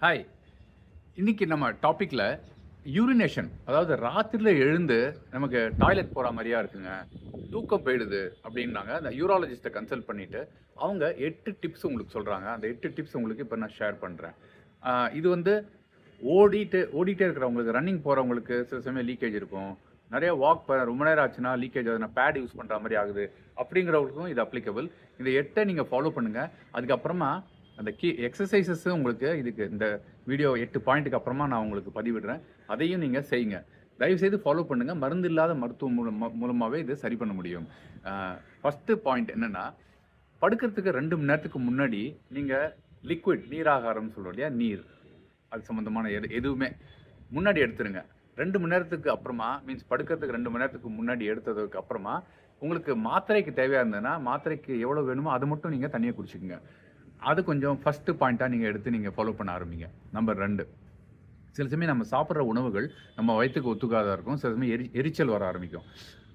Hi இன்றைக்கி நம்ம டாப்பிக்கில் யூரினேஷன் அதாவது ராத்திரியில் எழுந்து நமக்கு டாய்லெட் போகிற மாதிரியா இருக்குங்க. தூக்கம் போயிடுது அப்படின்னாங்க. அந்த யூராலஜிஸ்ட்டை கன்சல்ட் பண்ணிவிட்டு அவங்க எட்டு டிப்ஸ் உங்களுக்கு சொல்கிறாங்க அந்த எட்டு டிப்ஸ் உங்களுக்கு இப்போ நான் ஷேர் பண்ணுறேன் இது வந்து ஓடிட்டு ஓடிட்டே இருக்கிறவங்களுக்கு ரன்னிங் போகிறவங்களுக்கு சில சமயம் லீக்கேஜ் இருக்கும். நிறைய வாக் ரொம்ப நேரம் ஆச்சுன்னா லீக்கேஜ் ஆகுது நான் பேட் யூஸ் பண்ணுற மாதிரி ஆகுது. அப்படிங்கிறவங்களுக்கும் இது அப்ளிகபிள் இந்த எட்டை நீங்கள் ஃபாலோ பண்ணுங்கள் அதுக்கப்புறமா அந்த கீ எக்ஸசைசஸ் உங்களுக்கு இதுக்கு இந்த வீடியோ எட்டு பாயிண்ட்டுக்கு அப்புறமா நான் உங்களுக்கு பதிவிடுறேன். அதையும் நீங்கள் செய்யுங்க. தயவுசெய்து ஃபாலோ பண்ணுங்கள் மருந்து இல்லாத மருத்துவம் மூலம் மூலமாகவே இதை சரி பண்ண முடியும். ஃபஸ்ட்டு பாயிண்ட் என்னென்னா படுக்கிறதுக்கு ரெண்டு மணி நேரத்துக்கு முன்னாடி நீங்கள் லிக்விட் நீராகாரம்னு சொல்கிறோம் இல்லையா? நீர். அது சம்மந்தமான எது எதுவுமே. முன்னாடி எடுத்துருங்க. ரெண்டு மணி நேரத்துக்கு அப்புறமா மீன்ஸ் படுக்கிறதுக்கு ரெண்டு மணி நேரத்துக்கு முன்னாடி எடுத்ததுக்கு அப்புறமா உங்களுக்கு மாத்திரைக்கு தேவையாக இருந்ததுன்னா மாத்திரைக்கு எவ்வளோ வேணுமோ அதை மட்டும் நீங்கள் தனியாக குடிச்சிக்கோங்க. அது கொஞ்சம் ஃபஸ்ட்டு பாயிண்ட்டாக நீங்கள் எடுத்து நீங்கள் ஃபாலோ பண்ண ஆரம்பிங்க. நம்பர் ரெண்டு. சில சமயம் நம்ம சாப்பிட்ற உணவுகள் நம்ம வயிற்றுக்கு ஒத்துக்காத இருக்கும். சில சமயம் எரி எரிச்சல் வர ஆரம்பிக்கும்.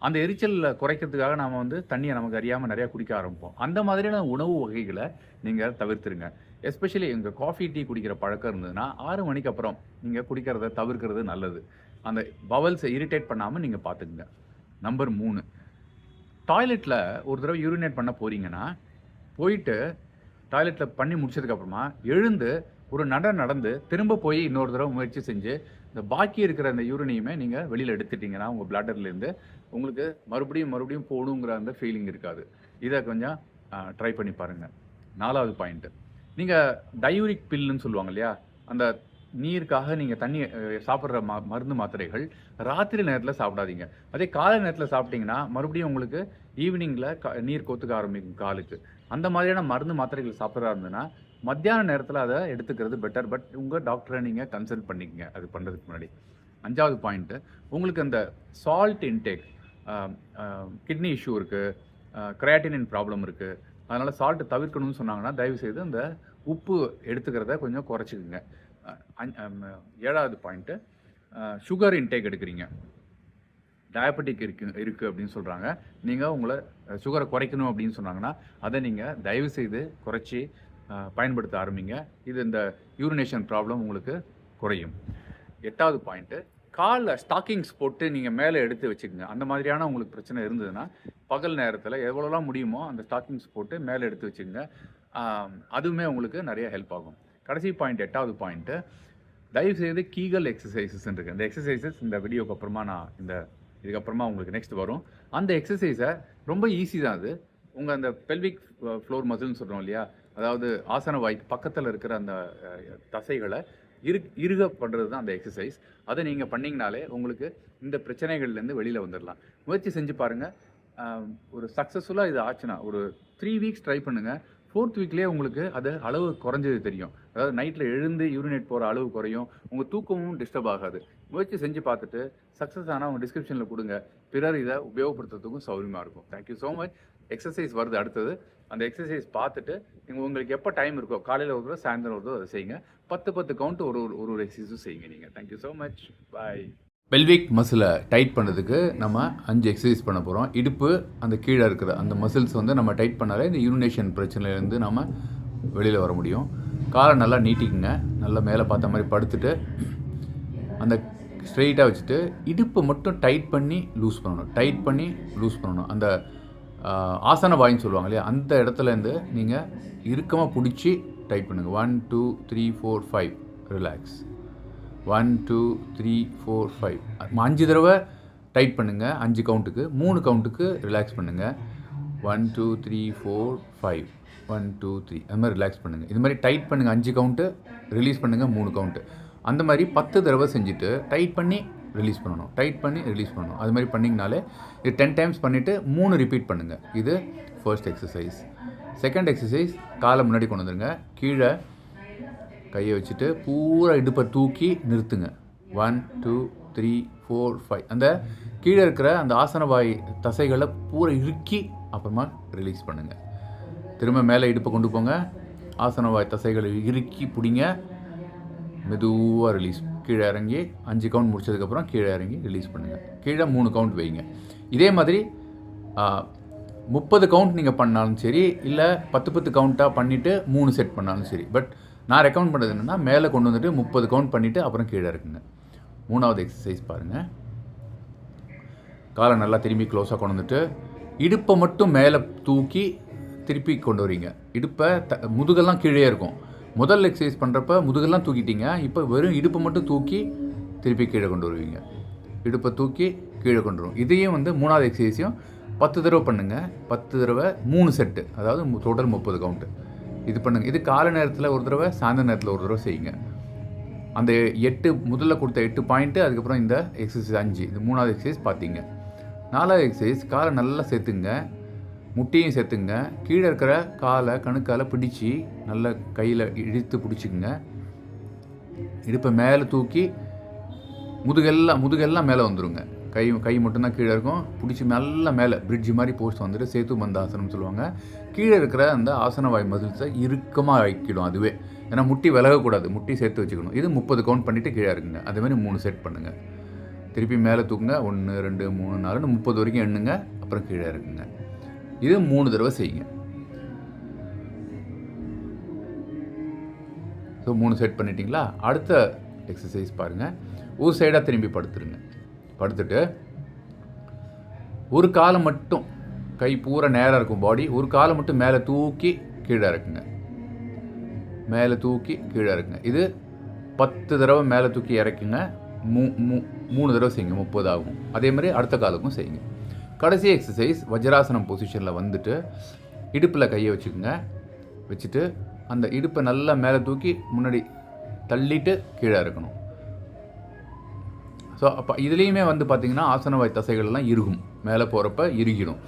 அந்த எரிச்சலில் குறைக்கிறதுக்காக நாம் வந்து தண்ணியை நமக்கு அறியாமல் நிறையா குடிக்க ஆரம்பிப்போம். அந்த மாதிரியான உணவு வகைகளை நீங்கள் தவிர்த்துருங்க. எஸ்பெஷலி எங்கள் காஃபி டீ குடிக்கிற பழக்கம் இருந்ததுன்னா ஆறு மணிக்கு அப்புறம் நீங்கள் குடிக்கிறத தவிர்க்கிறது நல்லது. அந்த பவல்ஸை இரிட்டேட் பண்ணாமல் நீங்கள் பார்த்துக்குங்க. நம்பர் மூணு. டாய்லெட்டில் ஒரு தடவை யூரினேட் பண்ண போகிறீங்கன்னா போயிட்டு டாய்லெட்டில் பண்ணி முடிச்சதுக்கப்புறமா எழுந்து ஒரு நட நடந்து திரும்ப போய் இன்னொரு தடவை முயற்சி செஞ்சு இந்த பாக்கி இருக்கிற அந்த யூரினையுமே நீங்கள் வெளியில் எடுத்துட்டீங்கன்னா உங்கள் பிளாட்டர்லேருந்து உங்களுக்கு மறுபடியும் மறுபடியும் போகணுங்கிற அந்த ஃபீலிங் இருக்காது. இதை கொஞ்சம் ட்ரை பண்ணி பாருங்கள் நாலாவது பாயிண்ட்டு நீங்கள் டயூரிக் பில்லுன்னு சொல்லுவாங்க இல்லையா? அந்த நீருக்காக நீங்கள் தண்ணி சாப்பிட்ற ம மருந்து மாத்திரைகள் ராத்திரி நேரத்தில் சாப்பிடாதீங்க. அதே காலை நேரத்தில் சாப்பிட்டீங்கன்னா மறுபடியும் உங்களுக்கு ஈவினிங்கில் க நீர் கொத்துக்க ஆரம்பிக்கும் காலுக்கு. அந்த மாதிரியான மருந்து மாத்திரைகள் சாப்பிட்றா இருந்ததுன்னா மத்தியான நேரத்தில் அதை எடுத்துக்கிறது பெட்டர் பட் உங்கள் டாக்டரை நீங்கள் கன்சல்ட் பண்ணிக்கங்க. அது பண்ணுறதுக்கு முன்னாடி. அஞ்சாவது பாயிண்ட்டு உங்களுக்கு அந்த சால்ட் இன்டேக் கிட்னி இஷ்யூ இருக்குது கிரையாட்டினின் ப்ராப்ளம் இருக்குது அதனால் சால்ட்டு தவிர்க்கணும்னு சொன்னாங்கன்னா தயவுசெய்து அந்த உப்பு எடுத்துக்கிறத கொஞ்சம் குறைச்சிக்கோங்க. ஏழாவது பாயிண்ட்டு சுகர் இன்டேக் எடுக்கிறீங்க. டயபெட்டிக் இருக்கு இருக்குது அப்படின்னு சொல்கிறாங்க நீங்கள் உங்களை சுகரை குறைக்கணும் அப்படின்னு சொன்னாங்கன்னா அதை நீங்கள் தயவு செய்து குறைச்சி பயன்படுத்த ஆரம்பிங்க. இது இந்த யூரினேஷன் ப்ராப்ளம் உங்களுக்கு குறையும். எட்டாவது பாயிண்ட்டு காலில் ஸ்டாக்கிங்ஸ் போட்டு நீங்கள் மேலே எடுத்து வச்சுக்கோங்க. அந்த மாதிரியான உங்களுக்கு பிரச்சனை இருந்ததுன்னா பகல் நேரத்தில் எவ்வளோலாம் முடியுமோ அந்த ஸ்டாக்கிங்ஸ் போட்டு மேலே எடுத்து வச்சுக்கோங்க. அதுவுமே உங்களுக்கு நிறைய ஹெல்ப் ஆகும். கடைசி பாயிண்ட் எட்டாவது பாயிண்ட்டு தயவுசெய்து கீகல் எக்ஸசைசஸ் இருக்குது இந்த எக்ஸசைசஸ் இந்த வீடியோக்கு அப்புறமா நான் இந்த இதுக்கப்புறமா உங்களுக்கு நெக்ஸ்ட் வரும். அந்த எக்ஸசைஸை ரொம்ப ஈஸி தான் அது. உங்கள் அந்த பெல்விக் ஃப்ளோர் மசில்னு சொல்கிறோம் இல்லையா? அதாவது ஆசன வாய் பக்கத்தில் இருக்கிற அந்த தசைகளை இரு இருக பண்ணுறது தான் அந்த எக்ஸசைஸ் அதை நீங்கள் பண்ணிங்கனாலே உங்களுக்கு இந்த பிரச்சனைகள்லேருந்து வெளியில் வந்துடலாம் முயற்சி செஞ்சு பாருங்கள் ஒரு சக்ஸஸ்ஃபுல்லாக இது ஆச்சுன்னா ஒரு த்ரீ வீக்ஸ் ட்ரை பண்ணுங்கள் ஃபோர்த் வீக்லேயே உங்களுக்கு அது அளவு குறைஞ்சது தெரியும். அதாவது நைட்டில் எழுந்து யூரினேட் போகிற அளவு குறையும். உங்கள் தூக்கமும் டிஸ்டர்ப் ஆகாது. முயற்சி செஞ்சு பார்த்துட்டு சக்ஸஸ் ஆனால் அவங்க டிஸ்கிரிப்ஷனில் கொடுங்க. பிறர் இதை உபயோகப்படுத்துறதுக்கும் சௌரியமாக இருக்கும். தேங்க்யூ ஸோ மச் எக்ஸசைஸ் வருது அடுத்தது. அந்த எக்ஸசைஸ் பார்த்துட்டு நீங்கள் உங்களுக்கு எப்போ டைம் இருக்கோ காலையில் ஒரு சாயந்தரம் ஒரு அதை செய்யுங்க. பத்து பத்து கவுண்ட் ஒரு ஒரு ஒரு ஒரு எக்ஸசைஸும் செய்யுங்க நீங்கள் thank you so much bye pelvic மசிலை tight பண்ணதுக்கு நம்ம அஞ்சு எக்ஸசைஸ் பண்ண போகிறோம் இடுப்பு அந்த கீழே இருக்கிற அந்த மசில்ஸ் வந்து நம்ம டைட் பண்ணாலே இந்த யூரினேஷன் பிரச்சனையிலேருந்து நம்ம வெளியில் வர முடியும். காலை நல்லா நீட்டிக்குங்க. நல்லா மேலே பார்த்த மாதிரி படுத்துட்டு அந்த ஸ்ட்ரெயிட்டாக வச்சுட்டு இடுப்பை மட்டும் டைட் பண்ணி லூஸ் பண்ணணும். டைட் பண்ணி லூஸ் பண்ணணும். அந்த ஆசன வாயின்னு சொல்லுவாங்க இல்லையா? அந்த இடத்துலேருந்து நீங்கள் இறுக்கமாக பிடிச்சி டைட் பண்ணுங்கள் one two three four five relax one two three four five அஞ்சு தடவை டைட் பண்ணுங்கள் அஞ்சு கவுண்ட்டுக்கு மூணு கவுண்ட்டுக்கு ரிலாக்ஸ் பண்ணுங்கள் one two three four five one two three அது மாதிரி ரிலாக்ஸ் பண்ணுங்கள் இது மாதிரி டைட் பண்ணுங்கள் அஞ்சு கவுண்ட்டு ரிலீஸ் பண்ணுங்கள் மூணு கவுண்ட்டு அந்த மாதிரி பத்து தடவை செஞ்சுட்டு டைட் பண்ணி ரிலீஸ் பண்ணணும். டைட் பண்ணி ரிலீஸ் பண்ணணும். அது மாதிரி பண்ணிங்கனாலே இது டென் டைம்ஸ் பண்ணிவிட்டு மூணு ரிப்பீட் பண்ணுங்கள் இது ஃபர்ஸ்ட் எக்ஸசைஸ் செகண்ட் எக்ஸசைஸ் காலை முன்னாடி கொண்டு வந்துருங்க. கீழே கையை வச்சுட்டு பூரா இடுப்பை தூக்கி நிறுத்துங்க. One two three four five அந்த கீழே இருக்கிற அந்த ஆசனவாய் தசைகளை பூரா இறுக்கி அப்புறமா ரிலீஸ் பண்ணுங்கள் திரும்ப மேலே இடுப்பை கொண்டு போங்க. ஆசனவாய் தசைகளை இறுக்கி பிடிங்க. மெதுவாக ரிலீஸ் கீழே இறங்கி அஞ்சு கவுண்ட் முடிச்சதுக்கப்புறம் கீழே இறங்கி ரிலீஸ் பண்ணுங்கள் கீழே மூணு கவுண்ட் வைங்க. இதே மாதிரி முப்பது கவுண்ட் நீங்கள் பண்ணாலும் சரி இல்லை பத்து பத்து கவுண்ட்டாக பண்ணிவிட்டு மூணு செட் பண்ணாலும் சரி. பட் நான் ரெக்கமெண்ட் பண்ணுறது என்னென்னா மேலே கொண்டு வந்துட்டு முப்பது கவுண்ட் பண்ணிவிட்டு அப்புறம் கீழே இருக்குங்க மூணாவது எக்ஸசைஸ் பாருங்கள் காலை நல்லா திரும்பி க்ளோஸாக கொண்டு வந்துட்டு இடுப்பை மட்டும் மேலே தூக்கி திருப்பி கொண்டு வரீங்க இடுப்பை த முதுகெல்லாம் கீழே இருக்கும். முதல் எக்ஸசைஸ் பண்ணுறப்ப முதுகெல்லாம் தூக்கிட்டீங்க. இப்போ வெறும் இடுப்பை மட்டும் தூக்கி திருப்பி கீழே கொண்டு வருவீங்க. இடுப்பை தூக்கி கீழே கொண்டு வரும். இதையும் வந்து மூணாவது எக்ஸசைஸையும் பத்து தடவை பண்ணுங்கள் பத்து தடவை மூணு செட்டு அதாவது டோட்டல் முப்பது கவுண்ட்டு இது பண்ணுங்கள் இது காலை நேரத்தில் ஒரு தடவை சாயந்தர நேரத்தில் ஒரு தடவை செய்யுங்க. அந்த எட்டு முதல்ல கொடுத்த எட்டு பாயிண்ட்டு அதுக்கப்புறம் இந்த எக்ஸசைஸ் அஞ்சு. இது மூணாவது எக்ஸசைஸ் பார்த்தீங்க நாலாவது எக்ஸசைஸ் காலை நல்லா சேர்த்துங்க. முட்டையும் சேர்த்துங்க கீழே இருக்கிற காலை கணுக்கால் பிடிச்சி நல்லா கையில் இழுத்து பிடிச்சிக்குங்க. இடுப்பை மேலே தூக்கி முதுகெல்லாம் முதுகெல்லாம் மேலே வந்துருங்க. கை கை மட்டும்தான் கீழே இருக்கும். பிடிச்சி நல்லா மேலே பிரிட்ஜ் மாதிரி போஸ்ட் வந்துட்டு சேத்து ஆசனம்னு சொல்லுவாங்க. கீழே இருக்கிற அந்த ஆசனவாய் மசில்ஸை இறுக்கமாக வைக்கிடும் அதுவே. ஏன்னா முட்டி விலகக்கூடாது. முட்டி சேர்த்து வச்சுக்கணும். இது முப்பது கவுண்ட் பண்ணிவிட்டு கீழே இருக்குங்க அதேமாதிரி மூணு செட் பண்ணுங்கள் திருப்பி மேலே தூக்குங்க. ஒன்று ரெண்டு மூணு நாலுன்னு முப்பது வரைக்கும் எண்ணுங்க. அப்புறம் கீழே இருக்குங்க இது மூணு தடவை செய்யுங்க. ஸோ மூணு செட் பண்ணிட்டீங்களா? அடுத்த எக்ஸசைஸ் பாருங்கள் ஒரு சைடாக திரும்பி படுத்துருங்க. படுத்துட்டு ஒரு காலை மட்டும் கை பூரா நேராக இருக்கும் பாடி ஒரு காலை மட்டும் மேலே தூக்கி கீழே இருக்குங்க மேலே தூக்கி கீழே இருக்குங்க இது பத்து தடவை மேலே தூக்கி இறக்குங்க. மூ மூ மூணு தடவை செய்யுங்க. முப்பது ஆகும். அதே மாதிரி அடுத்த காலுக்கும் செய்யுங்க. கடைசி எக்ஸசைஸ் வஜ்ராசனம் பொசிஷனில் வந்துட்டு இடுப்பில் கையை வச்சுக்கோங்க. வச்சுட்டு அந்த இடுப்பை நல்லா மேலே தூக்கி முன்னாடி தள்ளிட்டு கீழே இருக்கணும் ஸோ அப்போ இதுலேயுமே வந்து பார்த்திங்கன்னா ஆசனவாய் தசைகள்லாம் இருகும் மேலே போகிறப்ப இறுகிடும்.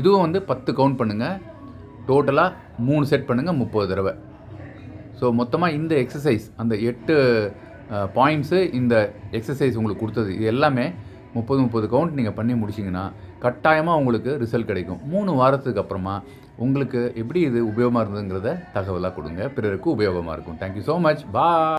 இதுவும் வந்து பத்து கவுண்ட் பண்ணுங்கள் டோட்டலாக மூணு செட் பண்ணுங்கள் முப்பது தடவை. ஸோ மொத்தமாக இந்த எக்ஸசைஸ் அந்த எட்டு பாயிண்ட்ஸு இந்த எக்ஸசைஸ் உங்களுக்கு கொடுத்தது. இது எல்லாமே முப்பது முப்பது கவுண்ட் நீங்கள் பண்ணி முடிச்சிங்கன்னா கட்டாயமாக உங்களுக்கு ரிசல்ட் கிடைக்கும். மூணு வாரத்துக்கு அப்புறமா உங்களுக்கு எப்படி இது உபயோகமாக இருந்ததுங்கிறத தகவலாக கொடுங்க. பிறருக்கு உபயோகமாக இருக்கும். தேங்க்யூ ஸோ மச் பா